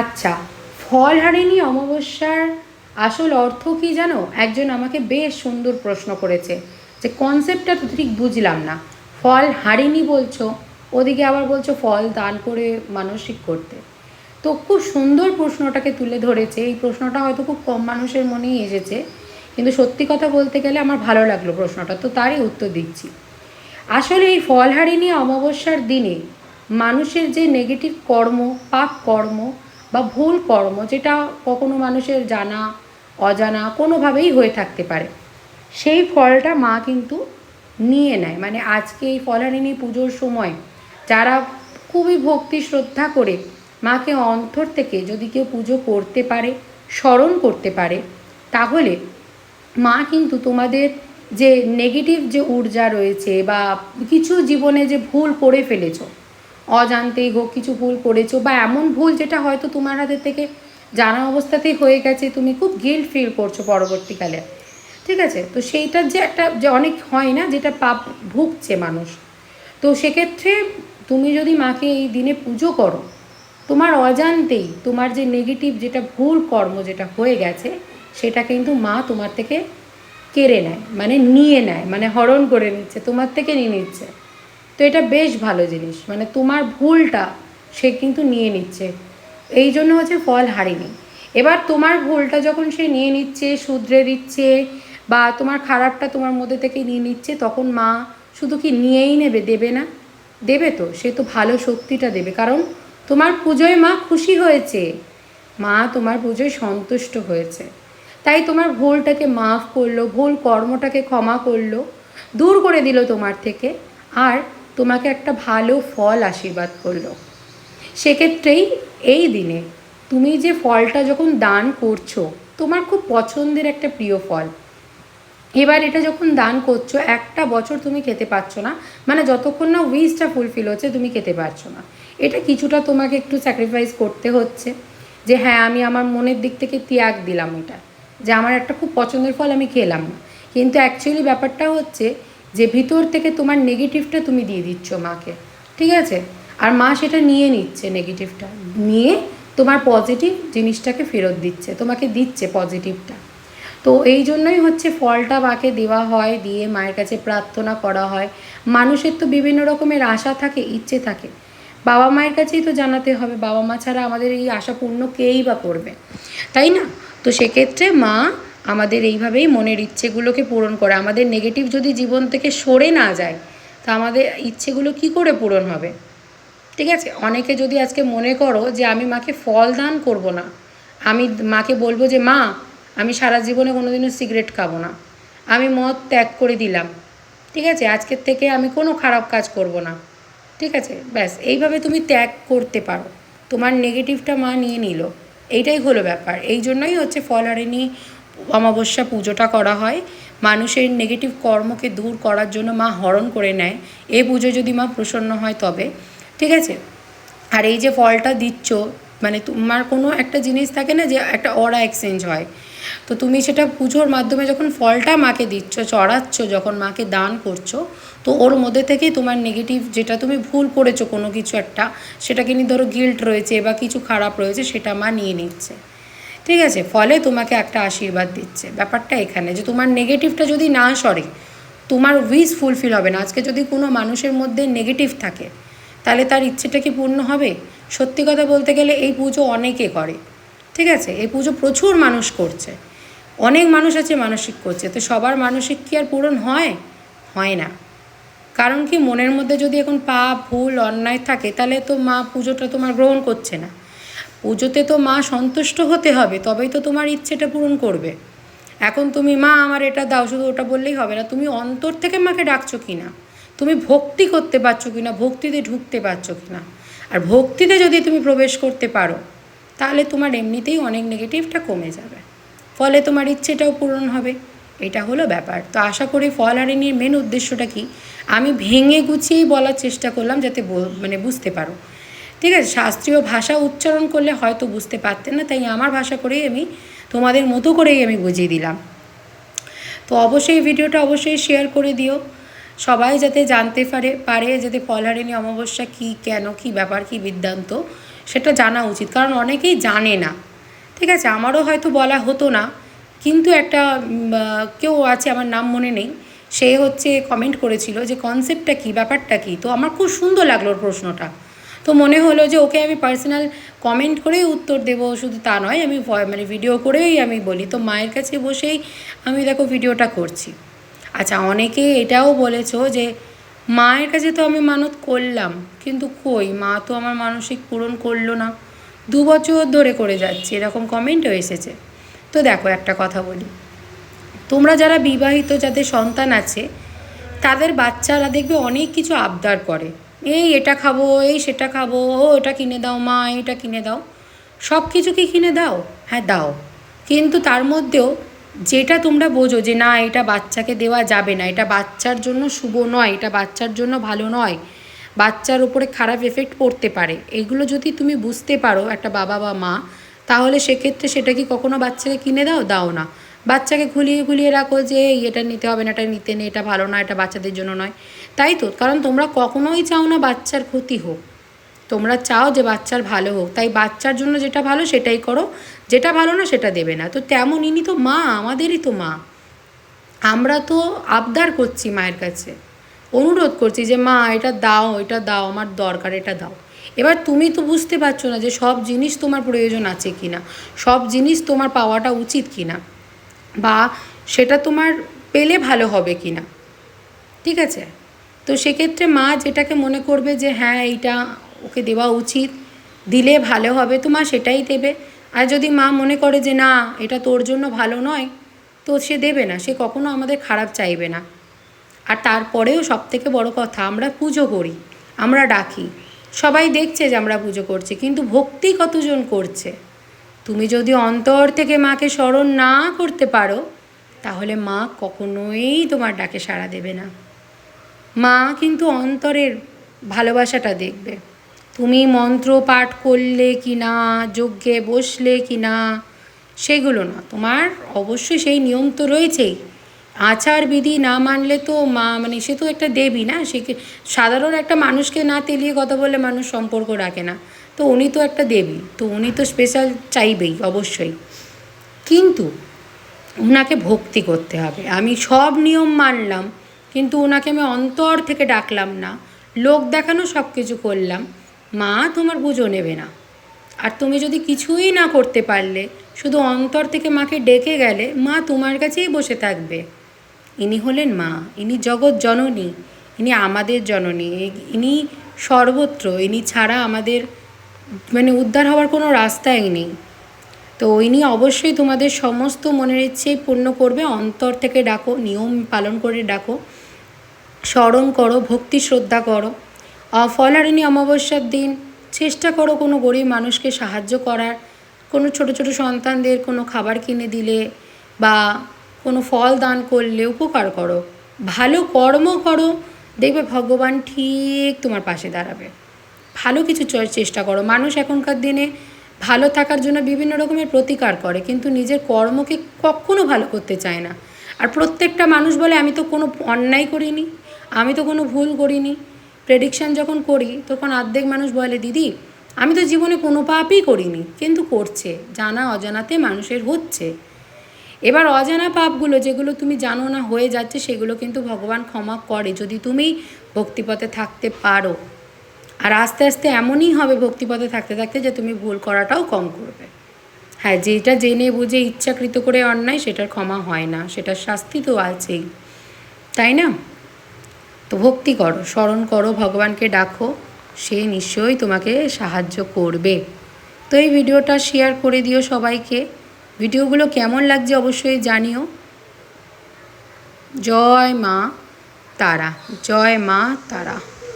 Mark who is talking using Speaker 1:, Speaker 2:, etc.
Speaker 1: আচ্ছা ফল হারিনি অমাবস্যার আসল অর্থ কি জানো? একজন আমাকে বেশ সুন্দর প্রশ্ন করেছে যে কনসেপ্টটা তো ঠিক বুঝলাম না। ফল হারিনি বলছো, ওদিকে আবার বলছো ফল দান করে মানসিক করতে। তো খুব সুন্দর প্রশ্নটাকে তুলে ধরেছে। এই প্রশ্নটা হয়তো খুব কম মানুষের মনেই এসেছে, কিন্তু সত্যি কথা বলতে গেলে আমার ভালো লাগল প্রশ্নটা, তো তারই উত্তর দিচ্ছি। আসলে এই ফলহারিণী অমাবস্যার দিনে মানুষের যে নেগেটিভ কর্ম, পাপ কর্ম বা ভুল কর্ম যেটা কখনো মানুষের জানা, অজানা কোনোভাবেই হয়ে থাকতে পারে। সেই ফলটা মা কিন্তু নিয়ে নেয়। মানে আজকে এই ফলহারিণী পুজোর সময় যারা খুবই ভক্তি শ্রদ্ধা করে মাকে অন্তর থেকে যদি কেউ পুজো করতে পারে, স্মরণ করতে পারে, তাহলে মা কিন্তু তোমাদের যে নেগেটিভ যে ঊর্জা রয়েছে বা কিছু জীবনে যে ভুল করে ফেলেছো অজান্তেই হোক, কিছু ভুল করেছ বা এমন ভুল যেটা হয়তো তোমার হাতের থেকে জানা অবস্থাতেই হয়ে গেছে, তুমি খুব গিল্ট ফিল করছ পরবর্তীকালে। ঠিক আছে? তো সেইটার যে একটা, যে অনেক হয় না, যেটা পাপ ভুগছে মানুষ। তো সেক্ষেত্রে তুমি যদি মাকে এই দিনে পুজো করো, তোমার অজান্তেই তোমার যে নেগেটিভ যেটা ভুল কর্ম যেটা হয়ে গেছে, সেটা কিন্তু মা তোমার থেকে কেড়ে নেয় মানে নিয়ে নেয় মানে হরণ করে নিচ্ছে, তোমার থেকে নিয়ে নিচ্ছে। তো এটা বেশ ভালো জিনিস। মানে তোমার ভুলটা সে কিন্তু নিয়ে নিচ্ছে। এই জন্য হচ্ছে ফল হারিনি। এবার তোমার ভুলটা যখন সে নিয়ে নিচ্ছে, শুধরে দিচ্ছে বা তোমার খারাপটা তোমার মধ্যে থেকে নিয়ে নিচ্ছে, তখন মা শুধু কি নিয়েই নেবে, দেবে না? দেবে তো, সে তো ভালো শক্তিটা দেবে। কারণ তোমার পুজোয় মা খুশি হয়েছে। মা তোমার পুজোয় সন্তুষ্ট হয়েছে। তাই তোমার ভুলটাকে মাফ করল, ভুল কর্মটাকে ক্ষমা করল, দূর করে দিল তোমার থেকে। আর তোমাকে একটা ভালো ফল আশীর্বাদ করল। সেক্ষেত্রেই এই দিনে তুমি যে ফলটা যখন দান করছ, তোমার খুব পছন্দের একটা প্রিয় ফল। এবার এটা যখন দান করছ, একটা বছর তুমি খেতে পারছ না মানে যতক্ষণ না উইসটা ফুলফিল হচ্ছে, তুমি খেতে পারছ না। এটা কিছুটা তোমাকে একটু স্যাক্রিফাইস করতে হচ্ছে যে হ্যাঁ আমি আমার মনের দিক থেকে ত্যাগ দিলাম এটা, যে আমার একটা খুব পছন্দের ফল আমি খেলাম না। কিন্তু অ্যাকচুয়ালি ব্যাপারটা হচ্ছে যে ভিতর থেকে তোমার নেগেটিভটা তুমি দিয়ে দিচ্ছ মাকে, ঠিক আছে? আর মা সেটা নিয়ে নিচ্ছে নেগেটিভটা নিয়ে তোমার পজিটিভ জিনিসটাকে ফেরত দিচ্ছে, তোমাকে দিচ্ছে পজিটিভটা তো এই জন্যই হচ্ছে ফলটা মাকে দেওয়া হয়, দিয়ে মায়ের কাছে প্রার্থনা করা হয়। মানুষের তো বিভিন্ন রকমের আশা থাকে, ইচ্ছে থাকে। বাবা মায়ের কাছেই তো জানাতে হবে, বাবা মা ছাড়া আমাদের এই আশা পূর্ণ কেই বা করবে? তাই না? তো সেক্ষেত্রে মা আমাদের এইভাবেই মনের ইচ্ছেগুলোকে পূরণ করে, আমাদের নেগেটিভ যদি জীবন থেকে সরে না যায়, তা আমাদের ইচ্ছেগুলো কি করে পূরণ হবে? ঠিক আছে? অনেকে যদি আজকে মনে করো যে আমি মাকে ফল দান করব না, আমি মাকে বলব যে, মা, আমি সারা জীবনে কোনোদিনও সিগারেট খাব না, আমি মদ ত্যাগ করে দিলাম, ঠিক আছে? আজকের থেকে আমি কোনো খারাপ কাজ করব না। ঠিক আছে? ব্যাস, এইভাবে তুমি ত্যাগ করতে পারো। তোমার নেগেটিভটা মা নিয়ে নিল। এইটাই হলো ব্যাপার। এই জন্যই হচ্ছে ফলহারিণী অমাবস্যা পুজোটা করা হয়। মানুষের নেগেটিভ কর্মকে দূর করার জন্য মা হরণ করে নেয়। এ পুজো যদি মা প্রসন্ন হয় তবে। ঠিক আছে? আর এই যে ফলটা দিচ্ছ মানে তোমার কোনো একটা জিনিস থাকে না যে একটা অরা এক্সচেঞ্জ হয়। তো তুমি সেটা পুজোর মাধ্যমে যখন ফলটা মাকে দিচ্ছ, চড়াচ্ছ, যখন মাকে দান করছ, তো ওর মধ্যে থেকেই তোমার নেগেটিভ যেটা তুমি ভুল করেছ কোনো কিছু একটা, সেটাকে নিয়ে ধরো গিল্ট রয়েছে বা কিছু খারাপ রয়েছে, সেটা মা নিয়ে নিচ্ছে। ঠিক আছে, ফলে তোমাকে একটা আশীর্বাদ দিচ্ছে। ব্যাপারটা এখানে যে তোমার নেগেটিভটা যদি না সরে, তোমার উইশ ফুলফিল হবে না। আজকে যদি কোনো মানুষের মধ্যে নেগেটিভ থাকে, তাহলে তার ইচ্ছেটা কি পূর্ণ হবে? সত্যি কথা বলতে গেলে এই পুজো অনেকে করে, ঠিক আছে? এই পুজো প্রচুর মানুষ করছে। অনেক মানুষ আছে মানসিক করছে। তো সবার মানসিক কি আর পূরণ হয়? হয় না। কারণ কি, মনের মধ্যে যদি এখন পাপ, ভুল, অন্যায় থাকে, তাহলে তো মা পুজোটা তোমার গ্রহণ করছে না। পুজোতে তো মা সন্তুষ্ট হতে হবে, তবেই তো তোমার ইচ্ছেটা পূরণ করবে। এখন তুমি, মা, আমার এটা দাও, শুধু ওটা বললেই হবে না, তুমি অন্তর থেকে মাকে ডাকছো কি না তুমি ভক্তি করতে পারছ কি না ভক্তিতে ঢুকতে পারছ কি না আর ভক্তিতে যদি তুমি প্রবেশ করতে পারো, তাহলে তোমার এমনিতেই অনেক নেগেটিভটা কমে যাবে। ফলে তোমার ইচ্ছেটাও পূরণ হবে। এটা হলো ব্যাপার। তো আশা করি ফল হারিনির মেন উদ্দেশ্যটা কি? আমি ভেঙে গুছিয়েই বলার চেষ্টা করলাম যাতে মানে বুঝতে পারো। ঠিক আছে, শাস্ত্রীয় ভাষা উচ্চারণ করলে হয়তো বুঝতে পারতেন না, তাই আমার ভাষা করেই আমি তোমাদের মতো করেই আমি বুঝিয়ে দিলাম। তো অবশ্যই ভিডিওটা অবশ্যই শেয়ার করে দিও। সবাই যাতে জানতে পারে পারে যাতে ফলহারিণী অমাবস্যা কী, কেন, কী ব্যাপার, কী বৃত্তান্ত সেটা জানা উচিত। কারণ অনেকেই জানে না। ঠিক আছে, আমারও হয়তো বলা হতো না, কিন্তু একটা কেউ আছে, আমার নাম মনে নেই, সে হচ্ছে কমেন্ট করেছিল যে কনসেপ্টটা কী, ব্যাপারটা কী? তো আমার খুব সুন্দর লাগল ওর প্রশ্নটা। তো মনে হলো যে ওকে আমি পার্সোনাল কমেন্ট করেই উত্তর দেব, শুধু তা নয়, আমি মানে ভিডিও করেই আমি বলি, তো মায়ের কাছে বসেই আমি দেখো ভিডিওটা করছি। আচ্ছা অনেকে এটাও বলেছ যে, মায়ের কাছে তো আমি মানত করলাম, কিন্তু কই? মা তো আমার মানসিক পূরণ করল না। দু বছর ধরে করে যাচ্ছে। এরকম কমেন্টও এসেছে। তো দেখো, একটা কথা বলি। তোমরা যারা বিবাহিত, যাদের সন্তান আছে, তাদের বাচ্চারা দেখবে অনেক কিছু আবদার করে। এই এটা খাব, এই সেটা খাব, ও এটা কিনে দাও, মা এটা কিনে দাও। সব কিছু কি কিনে দাও? হ্যাঁ দাও। কিন্তু তার মধ্যেও যেটা তোমরা বোঝো যে না, এটা বাচ্চাকে দেওয়া যাবে না, এটা বাচ্চার জন্য শুভ নয়, এটা বাচ্চার জন্য ভালো নয়, বাচ্চার উপরে খারাপ এফেক্ট পড়তে পারে। এগুলো যদি তুমি বুঝতে পারো, একটা বাবা বা মা, তাহলে সেক্ষেত্রে সেটা কি কখনো বাচ্চাকে কিনে দাও? দাও না। বাচ্চাকে ঘুলিয়ে ঘুলিয়ে রাখো যে এটা নিতে হবে না, এটা নিতে নেই, এটা ভালো না, এটা বাচ্চাদের জন্য নয়। তাই তো? কারণ তোমরা কখনোই চাও না বাচ্চার ক্ষতি হোক। তোমরা চাও যে বাচ্চার ভালো হোক। তাই বাচ্চার জন্য যেটা ভালো সেটাই করো। যেটা ভালো না সেটা দেবে না। তো তেমন ইনি তো মা, আমাদেরই তো মা। আমরা তো আবদার করছি মায়ের কাছে। অনুরোধ করছি যে, মা, এটা দাও এটা দাও, আমার দরকার, এটা দাও। এবার তুমি তো বুঝতে পারছ না যে সব জিনিস তোমার প্রয়োজন আছে কি না সব জিনিস তোমার পাওয়াটা উচিত কি না বা সেটা তোমার পেলে ভালো হবে কি না ঠিক আছে? তো সেক্ষেত্রে মা যেটাকে মনে করবে যে হ্যাঁ এইটা ওকে দেওয়া উচিত, দিলে ভালো হবে। তো মা সেটাই দেবে। আর যদি মা মনে করে যে, না, এটা তোর জন্য ভালো নয়, তো সে দেবে না। সে কখনো আমাদের খারাপ চাইবে না। আর তারপরেও সব থেকে বড় কথা, আমরা পুজো করি, আমরা ডাকি। সবাই দেখছে যে আমরা পুজো করছি, কিন্তু ভক্তি কতজন করছে? তুমি যদি অন্তর থেকে মাকে স্মরণ না করতে পারো, তাহলে মা কখনোই তোমার ডাকে সাড়া দেবে না। মা কিন্তু অন্তরের ভালোবাসাটা দেখবে। তুমি মন্ত্র পাঠ করলে কি না, যজ্ঞে বসলে কি না, সেগুলো না। তোমার অবশ্যই সেই নিয়ম তো রয়েছেই। আচার বিধি না মানলে তো মা মানে সে তো একটা দেবী না, সে সাধারণ একটা মানুষকে না তেলিয়ে কথা বললে মানুষ সম্পর্ক রাখে না। তো উনি তো একটা দেবী, তো উনি তো স্পেশাল চাইবেই অবশ্যই। কিন্তু ওনাকে ভক্তি করতে হবে। আমি সব নিয়ম মানলাম, কিন্তু ওনাকে আমি অন্তর থেকে ডাকলাম না। লোক দেখানো সব কিছু করলাম। মা, তোমার পুজো নেবে না। আর তুমি যদি কিছুই না করতে পারলে, শুধু অন্তর থেকে মাকে ডেকে গেলে মা তোমার কাছেই বসে থাকবে। ইনি হলেন মা, ইনি জগৎ জননী, ইনি আমাদের জননী, ইনি সর্বত্র, ইনি ছাড়া আমাদের মানে উদ্ধার হওয়ার কোনো রাস্তাই নেই। তো ওই নিয়ে অবশ্যই তোমাদের সমস্ত মনের ইচ্ছেই পূর্ণ করবে। অন্তর থেকে ডাকো নিয়ম পালন করে ডাকো। স্মরণ করো ভক্তি শ্রদ্ধা করো। আহ, ফলহারিণী অমাবস্যার দিন চেষ্টা করো কোনো গরিব মানুষকে সাহায্য করার। কোনো ছোট ছোট সন্তানদের কোনো খাবার কিনে দিলে বা কোনো ফল দান করলে উপকার করো। ভালো কর্ম করো দেখবে ভগবান ঠিক তোমার পাশে দাঁড়াবে। ভালো কিছু চেষ্টা করো। মানুষ এখনকার দিনে ভালো থাকার জন্য বিভিন্ন রকমের প্রতিকার করে, কিন্তু নিজের কর্মকে কখনো ভালো করতে চায় না। আর প্রত্যেকটা মানুষ বলে, আমি তো কোনো অন্যায় করিনি, আমি তো কোনো ভুল করিনি। প্রেডিকশান যখন করি, তখন অর্ধেক মানুষ বলে, দিদি, আমি তো জীবনে কোনো পাপই করিনি, কিন্তু করছে। জানা অজানাতে মানুষের হচ্ছে। এবার অজানা পাপগুলো, যেগুলো তুমি জানো না হয়ে যাচ্ছে, সেগুলো কিন্তু ভগবান ক্ষমা করে, যদি তুমি ভক্তিপথে থাকতে পারো। আর আস্তে আস্তে এমনই হবে ভক্তিপথে থাকতে থাকতে যে তুমি ভুল করাটাও কম করবে। হ্যাঁ যেটা জেনে বুঝে ইচ্ছাকৃত করে অন্যায় সেটার ক্ষমা হয় না, সেটার শাস্তি তো আছেই। তাই না? তো ভক্তি করো, স্মরণ করো, ভগবানকে ডাকো, সে নিশ্চয়ই তোমাকে সাহায্য করবে। তো এই ভিডিওটা শেয়ার করে দিও সবাইকে। ভিডিওগুলো কেমন লাগছে অবশ্যই জানিও। জয় মা তারা, জয় মা তারা।